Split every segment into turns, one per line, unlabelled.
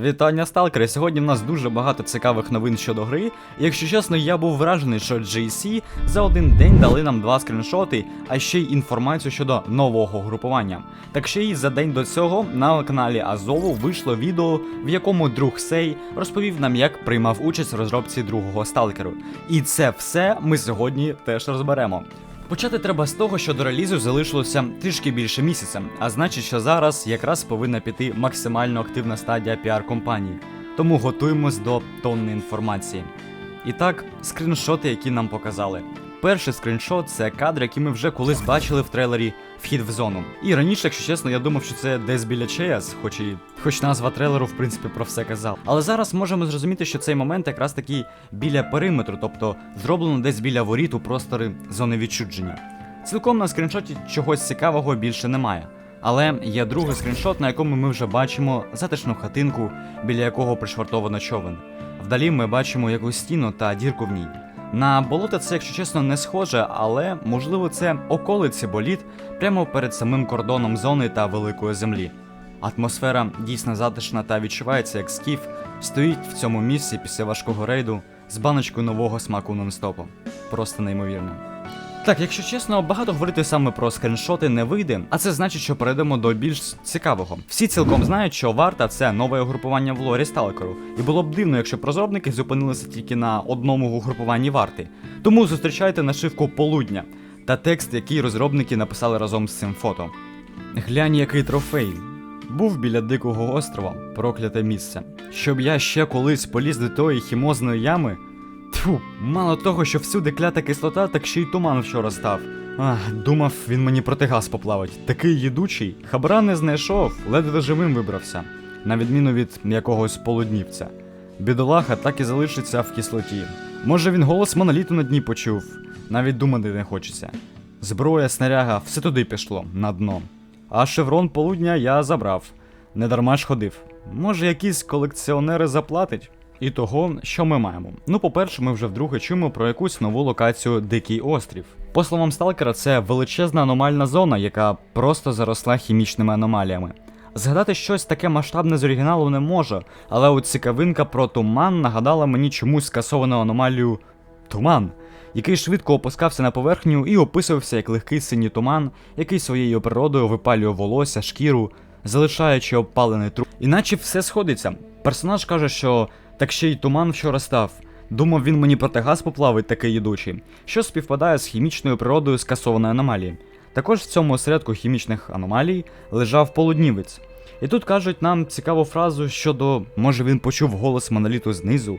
Вітання, сталкери! Сьогодні в нас дуже багато цікавих новин щодо гри. Якщо чесно, я був вражений, що GC за один день дали нам два скріншоти, а ще й інформацію щодо нового групування. Так ще й за день до цього на каналі Азову вийшло відео, в якому друг Сей розповів нам, як приймав участь в розробці другого сталкеру. І це все ми сьогодні теж розберемо. Почати треба з того, що до релізу залишилося трішки більше місяця, а значить, що зараз якраз повинна піти максимально активна стадія піар-компанії. Тому готуємось до тонни інформації. І так, скріншоти, які нам показали. Перший скріншот це кадр, який ми вже колись бачили в трейлері Вхід в зону. І раніше, якщо чесно, я думав, що це десь біля ЧС, хоч і хоч назва трейлеру, в принципі, про все казав. Але зараз можемо зрозуміти, що цей момент якраз такий біля периметру, тобто зроблено десь біля воріт у простори зони відчудження. Цілком на скріншоті чогось цікавого більше немає. Але є другий скріншот, на якому ми вже бачимо затишну хатинку, біля якого пришвартовано човен. Вдалі ми бачимо якусь стіну та дірку в ній. На болото це, якщо чесно, не схоже, але можливо це околиці боліт прямо перед самим кордоном зони та великої землі. Атмосфера дійсно затишна та відчувається, як скіф стоїть в цьому місці після важкого рейду з баночкою нового смаку нон-стопу. Просто неймовірно. Так, якщо чесно, багато говорити саме про скріншоти не вийде, а це значить, що перейдемо до більш цікавого. Всі цілком знають, що варта це нове угрупування в лорі Сталкеру, і було б дивно, якщо розробники зупинилися тільки на одному угрупуванні варти. Тому зустрічайте нашивку полудня та текст, який розробники написали разом з цим фото. Глянь, який трофей. Був біля дикого острова, прокляте місце. Щоб я ще колись поліз до тої хімозної ями. Тьфу, мало того, що всюди клята кислота, так ще й туман вчора став. Ах, думав, він мені протигаз поплавить. Такий їдучий. Хабра не знайшов, ледве живим вибрався, на відміну від якогось полуднівця. Бідолаха так і залишиться в кислоті. Може він голос моноліту на дні почув, навіть думати не хочеться. Зброя, снаряга, все туди пішло, на дно. А шеврон полудня я забрав. Не дарма ж ходив. Може, якісь колекціонери заплатить? І того, що ми маємо. Ну, по-перше, ми вже вдруге чуємо про якусь нову локацію Дикий острів. По словам Сталкера, це величезна аномальна зона, яка просто заросла хімічними аномаліями. Згадати щось таке масштабне з оригіналу не можу, але от цікавинка про туман нагадала мені чомусь скасовану аномалію туман, який швидко опускався на поверхню і описувався як легкий синій туман, який своєю природою випалює волосся, шкіру, залишаючи обпалений труп. Іначе все сходиться. Персонаж каже, що так ще й туман вчора став. Думав, він мені протигаз поплавить такий їдучий, що співпадає з хімічною природою скасованої аномалії. Також в цьому осередку хімічних аномалій лежав полуднівець. І тут кажуть нам цікаву фразу щодо може він почув голос моноліту знизу.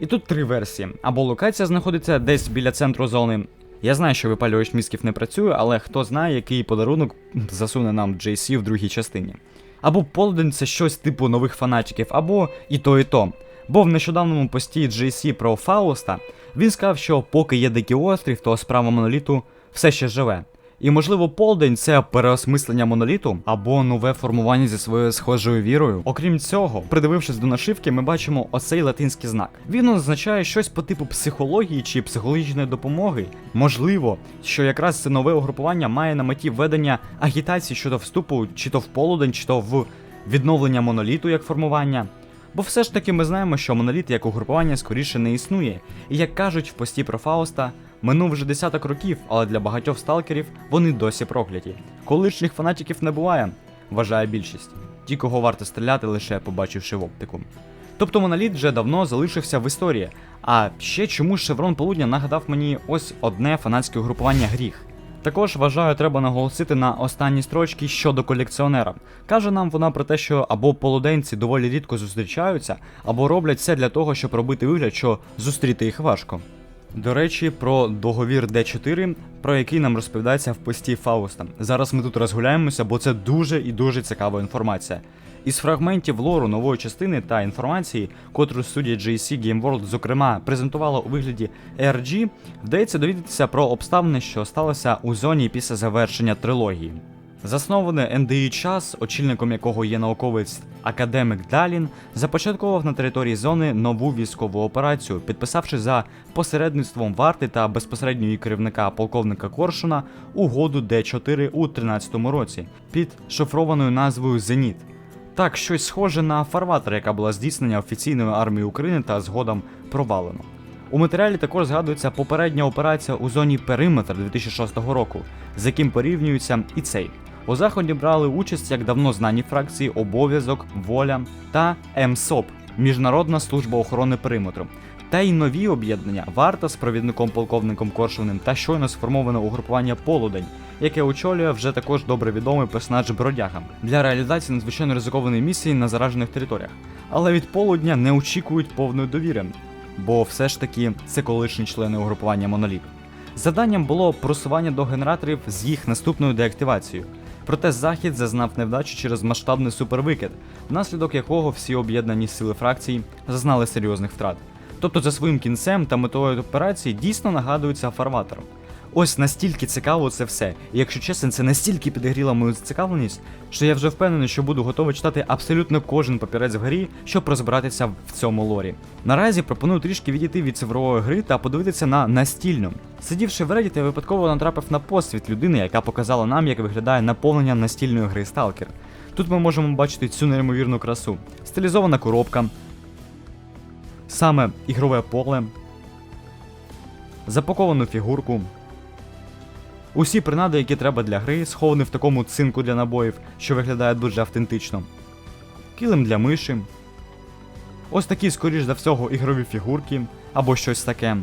І тут три версії: або локація знаходиться десь біля центру зони. Я знаю, що випалювач мізків не працює, але хто знає, який подарунок засуне нам JC в другій частині. Або полдень це щось типу нових фанатиків, або і то, і то. Бо в нещодавному пості JC про Фауста він сказав, що поки є дикий острів, то справа моноліту все ще живе. І можливо, полдень це переосмислення моноліту або нове формування зі своєю схожою вірою. Окрім цього, придивившись до нашивки, ми бачимо оцей латинський знак. Він означає щось по типу психології чи психологічної допомоги. Можливо, що якраз це нове угрупування має на меті ведення агітації щодо вступу, чи то в полудень, чи то в відновлення моноліту як формування. Бо все ж таки ми знаємо, що моноліт як угрупування скоріше не існує, і як кажуть в пості про Фауста, минув вже десяток років, але для багатьох сталкерів вони досі прокляті. Колишніх фанатиків не буває, вважає більшість. Ті, кого варто стріляти, лише побачивши в оптику. Тобто моноліт вже давно залишився в історії. А ще чомусь Шеврон Полудня нагадав мені ось одне фанатське угрупування гріх. Також вважаю, треба наголосити на останні строчки щодо колекціонера. Каже нам вона про те, що або полуденці доволі рідко зустрічаються, або роблять все для того, щоб робити вигляд, що зустріти їх важко. До речі, про договір D4, про який нам розповідається в пості Фауста. Зараз ми тут розгуляємося, бо це дуже і дуже цікава інформація. Із фрагментів лору нової частини та інформації, котру студія JC Game World, зокрема, презентувала у вигляді ARG, вдається довідатися про обставини, що сталося у зоні після завершення трилогії. Заснований NDI час, очільником якого є науковець академик Далін, започаткував на території зони нову військову операцію, підписавши за посередництвом варти та безпосередньо її керівника полковника Коршуна угоду Д4 у 2013 році під шифрованою назвою Зеніт. Так, щось схоже на фарватер, яка була здійснена офіційною армією України та згодом провалено. У матеріалі також згадується попередня операція у зоні Периметр 2006 року, з яким порівнюється і цей. У заході брали участь як давно знані фракції Обов'язок, Воля та МСОП Міжнародна служба охорони периметру. Та й нові об'єднання варта з провідником полковником Коршуним та щойно сформоване угрупування Полудень, яке очолює вже також добре відомий персонаж Бродяга для реалізації надзвичайно ризикованої місії на заражених територіях. Але від полудня не очікують повної довіри, бо все ж таки це колишні члени угрупування Моноліт. Завданням було просування до генераторів з їх наступною деактивацією. Проте захід зазнав невдачу через масштабний супервикид, внаслідок якого всі об'єднані сили фракцій зазнали серйозних втрат. Тобто за своїм кінцем та метою операції дійсно нагадується фарватером. Ось настільки цікаво це все. І якщо чесно, це настільки підігріло мою зацікавленість, що я вже впевнений, що буду готовий читати абсолютно кожен папірець в грі, щоб розбиратися в цьому лорі. Наразі пропоную трішки відійти від цифрової гри та подивитися на настільну. Сидівши в Reddit, я випадково натрапив на посвіт людини, яка показала нам, як виглядає наповнення настільної гри Stalker. Тут ми можемо бачити цю неймовірну красу. Стилізована коробка, саме ігрове поле, запаковану фігурку. Усі принади, які треба для гри, сховані в такому цинку для набоїв, що виглядає дуже автентично. Килим для миші. Ось такі, скоріш за всього, ігрові фігурки або щось таке.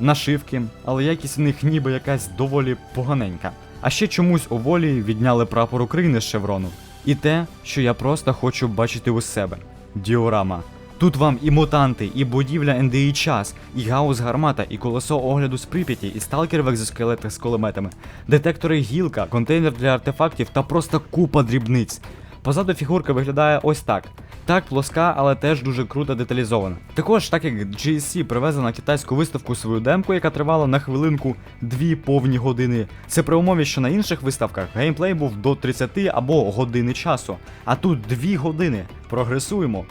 Нашивки, але якість в них ніби якась доволі поганенька. А ще чомусь у волі відняли прапор України з шеврону. І те, що я просто хочу бачити у себе. Діорама. Тут вам і мутанти, і будівля НДІ час, і гаус гармата, і колесо огляду з Прип'яті, і сталкер в екзоскелетах з кулеметами, детектори гілка, контейнер для артефактів та просто купа дрібниць. Позаду фігурка виглядає ось так. Так плоска, але теж дуже круто деталізована. Також, так як GSC привезла на китайську виставку свою демку, яка тривала на хвилинку дві повні години. Це при умові, що на інших виставках геймплей був до 30 або години часу. А тут 2 години. Прогресуємо.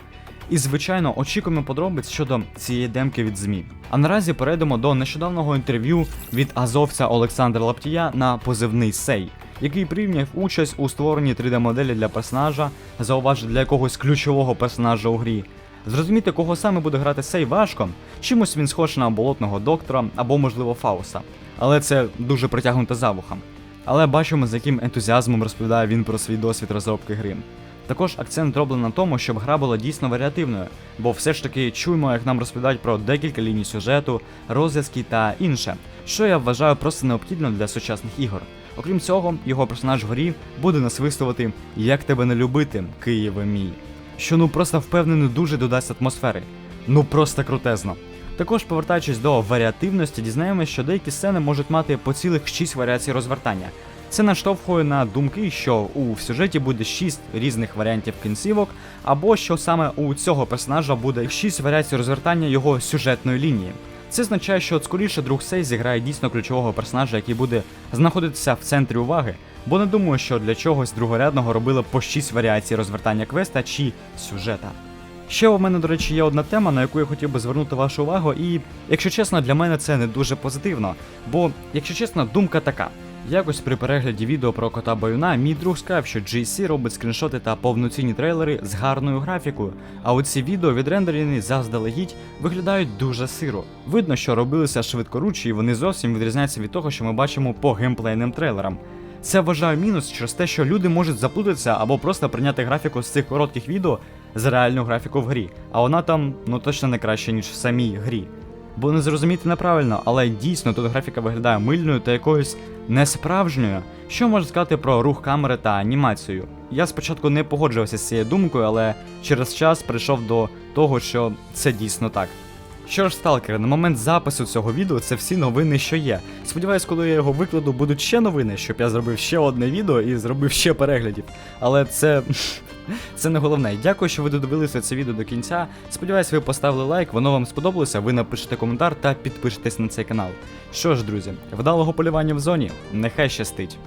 І, звичайно, очікуємо подробиць щодо цієї демки від ЗМІ. А наразі перейдемо до нещодавнього інтерв'ю від азовця Олександра Лаптія на позивний Сей, який прийняв участь у створенні 3D-моделі для персонажа, зауважив для якогось ключового персонажа у грі. Зрозуміти, кого саме буде грати Сей важко, чимось він схож на болотного доктора або, можливо, Фауса. Але це дуже притягнуто за вухом. Але бачимо, з яким ентузіазмом розповідає він про свій досвід розробки гри. Також акцент зроблено на тому, щоб гра була дійсно варіативною, бо все ж таки чуємо, як нам розповідають про декілька ліній сюжету, розв'язки та інше, що я вважаю просто необхідно для сучасних ігор. Окрім цього, його персонаж в грі буде насвистувати Як тебе не любити, Києве мій. Що ну просто впевнений дуже додасть атмосфери. Ну просто крутезно. Також повертаючись до варіативності, дізнаємося, що деякі сцени можуть мати по цілих 6 варіацій розвертання. Це наштовхує на думки, що у сюжеті буде 6 різних варіантів кінцівок, або що саме у цього персонажа буде 6 варіацій розвертання його сюжетної лінії. Це означає, що скоріше друг Сей зіграє дійсно ключового персонажа, який буде знаходитися в центрі уваги, бо не думаю, що для чогось другорядного робили по 6 варіацій розвертання квеста чи сюжета. Ще у мене, до речі, є одна тема, на яку я хотів би звернути вашу увагу, і, якщо чесно, для мене це не дуже позитивно. Бо, якщо чесно, думка така. Якось при перегляді відео про кота Баюна мій друг сказав, що GC робить скріншоти та повноцінні трейлери з гарною графікою, а оці відео відрендерені заздалегідь виглядають дуже сиро. Видно, що робилися швидкоручі, і вони зовсім відрізняються від того, що ми бачимо по геймплейним трейлерам. Це вважаю мінус через те, що люди можуть заплутатися або просто прийняти графіку з цих коротких відео за реальну графіку в грі, а вона там ну точно не краще, ніж в самій грі. Бо не зрозуміти неправильно, але дійсно тут графіка виглядає мильною та якоюсь несправжньою. Що можна сказати про рух камери та анімацію? Я спочатку не погоджувався з цією думкою, але через час прийшов до того, що це дійсно так. Що ж, сталкери, на момент запису цього відео це всі новини, що є. Сподіваюсь, коли я його викладу, будуть ще новини, щоб я зробив ще одне відео і зробив ще переглядів. Але це. Це не головне. Дякую, що ви додивилися це відео до кінця. Сподіваюсь, ви поставили лайк, воно вам сподобалося. Ви напишете коментар та підпишетесь на цей канал. Що ж, друзі, вдалого полювання в зоні. Нехай щастить.